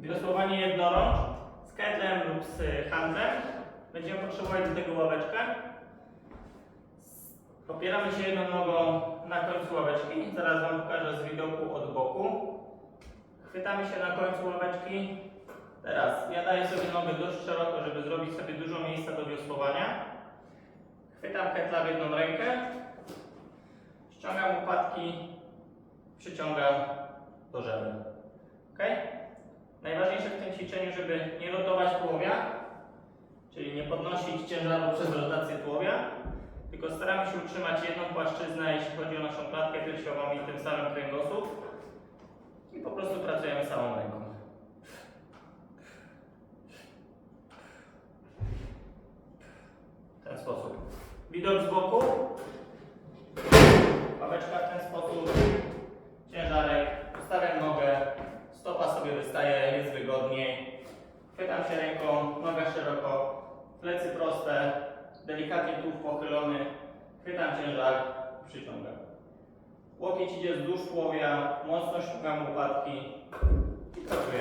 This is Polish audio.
Wiosłowanie jednorącz z ketlem lub z handlem. Będziemy potrzebować do tego ławeczkę. Opieramy się jedną nogą na końcu ławeczki. Zaraz Wam pokażę z widoku od boku. Chwytamy się na końcu ławeczki. Teraz ja daję sobie nogę dość szeroko, żeby zrobić sobie dużo miejsca do wiosłowania. Chwytam ketla w jedną rękę. Ściągam łopatki. Przyciągam do żebra. Ok? Najważniejsze w tym ćwiczeniu, żeby nie rotować tułowia, czyli nie podnosić ciężaru przez rotację tułowia, tylko staramy się utrzymać jedną płaszczyznę, jeśli chodzi o naszą klatkę piersiową i tym samym kręgosłup i po prostu pracujemy samą ręką. W ten sposób. Widok z boku. Ławeczka Sobie wystaje, jest wygodniej. Chwytam się ręką, noga szeroko, plecy proste, delikatnie tułów pochylony. Chwytam ciężar, przyciągam. Łokieć idzie wzdłuż tułowia, mocno ściągam łopatki i pracujemy.